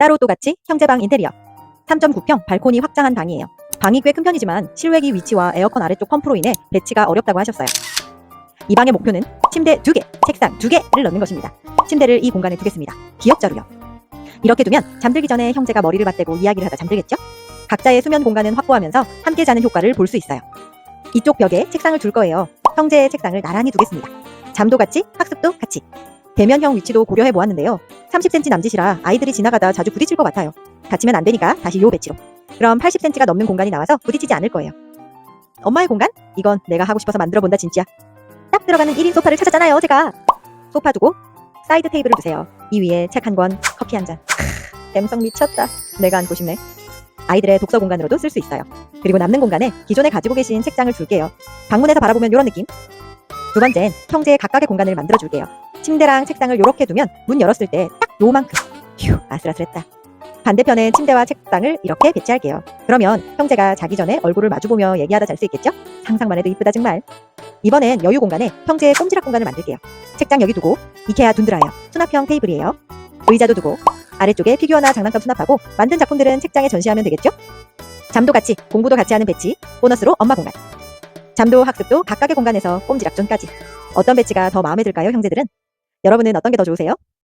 따로 또 같이 형제방 인테리어. 3.9평 발코니 확장한 방이에요. 방이 꽤 큰 편이지만 실외기 위치와 에어컨 아래쪽 펌프로 인해 배치가 어렵다고 하셨어요. 이 방의 목표는 침대 2개, 책상 2개를 넣는 것입니다. 침대를 이 공간에 두겠습니다. 기역자로요. 이렇게 두면 잠들기 전에 형제가 머리를 맞대고 이야기를 하다 잠들겠죠? 각자의 수면 공간은 확보하면서 함께 자는 효과를 볼 수 있어요. 이쪽 벽에 책상을 둘 거예요. 형제의 책상을 나란히 두겠습니다. 잠도 같이, 학습도 같이. 대면형 위치도 고려해 보았는데요. 30cm 남짓이라 아이들이 지나가다 자주 부딪힐 것 같아요. 다치면 안 되니까 다시 요 배치로. 그럼 80cm가 넘는 공간이 나와서 부딪히지 않을 거예요. 엄마의 공간? 이건 내가 하고 싶어서 만들어 본다 진짜. 딱 들어가는 1인 소파를 찾았잖아요, 제가. 소파 두고 사이드 테이블을 두세요. 이 위에 책 한 권, 커피 한 잔. 크, 갬성 미쳤다. 내가 앉고 싶네. 아이들의 독서 공간으로도 쓸 수 있어요. 그리고 남는 공간에 기존에 가지고 계신 책장을 줄게요. 방문에서 바라보면 이런 느낌. 두 번째는 형제의 각각의 공간을 만들어 줄게요. 침대랑 책상을 이렇게 두면 문 열었을 때 딱 요만큼. 휴, 아슬아슬했다. 반대편에 침대와 책상을 이렇게 배치할게요. 그러면 형제가 자기 전에 얼굴을 마주보며 얘기하다 잘 수 있겠죠? 상상만 해도 이쁘다 정말. 이번엔 여유 공간에 형제의 꼼지락 공간을 만들게요. 책장 여기 두고 이케아 둔드라예요. 수납형 테이블이에요. 의자도 두고 아래쪽에 피규어나 장난감 수납하고 만든 작품들은 책장에 전시하면 되겠죠? 잠도 같이 공부도 같이 하는 배치 보너스로 엄마 공간 잠도 학습도 각각의 공간에서 꼼지락 존까지 어떤 배치가 더 마음에 들까요 형제들은? 여러분은 어떤 게 더 좋으세요?